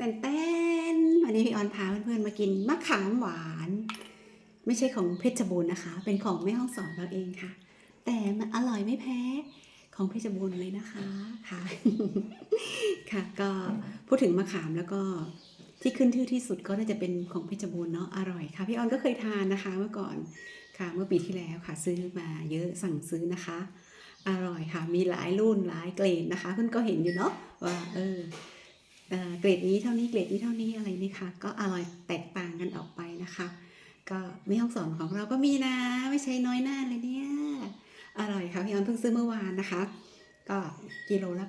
แต่นแต้นวันนี้พี่ออนพาเพื่อนๆมากินมะขามหวาน ไม่ใช่ของเพชรบูรณ์นะคะ เป็นของแม่ห้องสอนเราเองค่ะ แต่มันอร่อยไม่แพ้ของเพชรบูรณ์เลยนะคะค่ะค่ะก็พูดถึงมะขามแล้วก็ที่ขึ้นชื่อที่สุดก็น่าจะเป็นของเพชรบูรณ์เนาะอร่อยค่ะ พี่ออนก็เคยทานนะคะเมื่อก่อนค่ะเมื่อปีที่แล้วค่ะ ซื้อมาเยอะสั่งซื้อนะคะ อร่อยค่ะมีหลายรุ่นหลายเกรดนะคะ เพื่อนก็เห็นอยู่เนาะว่าเออ เกรดนี้เท่านี้เกรดนี้เท่านี้อะไรนี่ค่ะ ก็อร่อยแตกต่างกันออกไปนะคะ ก็ไม่ห้องสอนของเราก็มีนะ ไม่ใช่น้อยหน้าเลยเนี่ยอร่อยค่ะพี่ออนเพิ่งซื้อเมื่อวานนะคะ ก็กิโลละ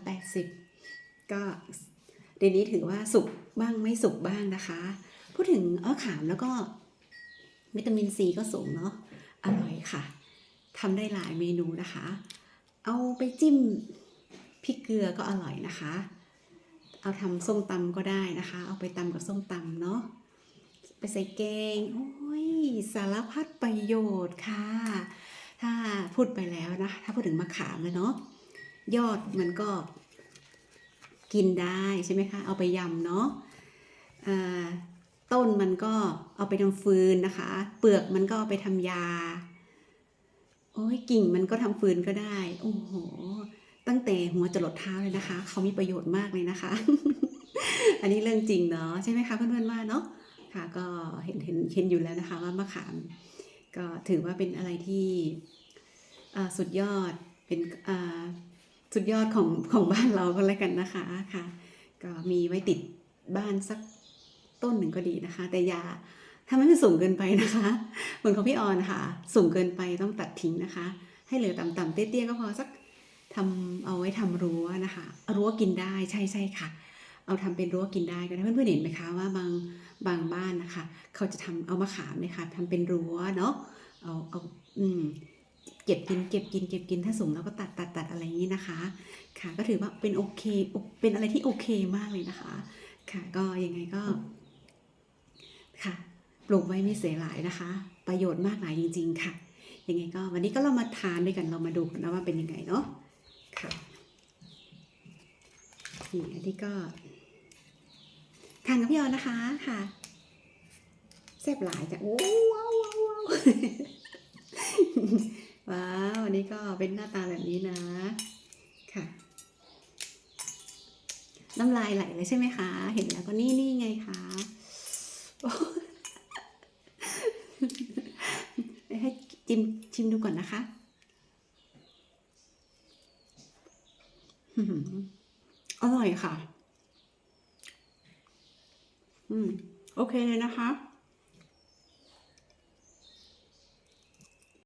80 ก็เดี๋ยวนี้ถือว่าสุกบ้างไม่สุกบ้างนะคะ พูดถึงอ้อขามแล้วก็วิตามินซีก็สูงเนาะอร่อยค่ะทำได้หลายเมนูนะคะ เอาไปจิ้มพริกเกลือก็อร่อยนะคะ เอาทำส้มตำก็ได้นะคะ เอาไปตำกับส้มตำเนาะไปใส่แกงโอ้ยสารพัดประโยชน์ค่ะ ถ้าพูดไปแล้วนะ ถ้าพูดถึงมะขามเลยเนาะยอดมันก็กินได้ใช่ไหมคะ เอาไปยำเนาะต้นมันก็เอาไปทำฟืนนะคะ เปลือกมันก็เอาไปทำยา โอ้ยกิ่งมันก็ทำฟืนก็ได้ โอ้โห ตั้งแต่หัวจรดเท้าเลยนะคะ เขามีประโยชน์มากเลยนะคะ อันนี้เรื่องจริงเนาะใช่ไหมคะเพื่อนๆว่าเนาะค่ะก็เห็นเห็นเห็นอยู่แล้วนะคะว่ามะขาม ก็ถือว่าเป็นอะไรที่สุดยอดเป็นสุดยอดของของบ้านเราก็แล้วกันนะคะค่ะ ก็มีไว้ติดบ้านสักต้นหนึ่งก็ดีนะคะ แต่อย่าถ้าไม่สูงเกินไปนะคะเหมือนของพี่ออนค่ะ สูงเกินไปต้องตัดทิ้งนะคะ ให้เหลือต่ำๆเตี้ยๆก็พอสัก ทำเอาไว้ทำรั้วนะคะรั้วกินได้ใช่ใช่ค่ะ เอาทำเป็นรั้วกินได้ก็ได้เพื่อนๆเห็นไหมคะว่าบางบางบ้านนะคะ เขาจะทำเอามะขามเนี่ยค่ะทำเป็นรั้วเนาะเอาเอาอืมเก็บกินเก็บกินเก็บกินถ้าสูงแล้วก็ตัดตัดตัดอะไรอย่างนี้นะคะ ค่ะ ก็ถือว่าเป็นโอเคเป็นอะไรที่โอเคมากเลยนะคะ ค่ะก็ยังไงก็ค่ะปลูกไว้ไม่เสียหลายนะคะ ประโยชน์มากหลายจริง ๆ ค่ะยังไงก็วันนี้ก็เรามาทานด้วยกันเรามาดูกันนะว่าเป็นยังไงเนาะ ค่ะนี่อันนี้ก็ทานกับพี่ออนนะคะค่ะแซ่บหลายจ้ะโอ้ว้าวว้าวว้าวว้าววันนี้ก็เป็นหน้าตาแบบนี้นะ ค่ะ น้ำลายไหลเลยใช่ไหมคะ เห็นแล้วก็นี่นี่ไงคะโอ้ให้จิมชิมดูก่อนนะคะ อื้อหือ อร่อยค่ะ อืม โอเคเลยนะคะ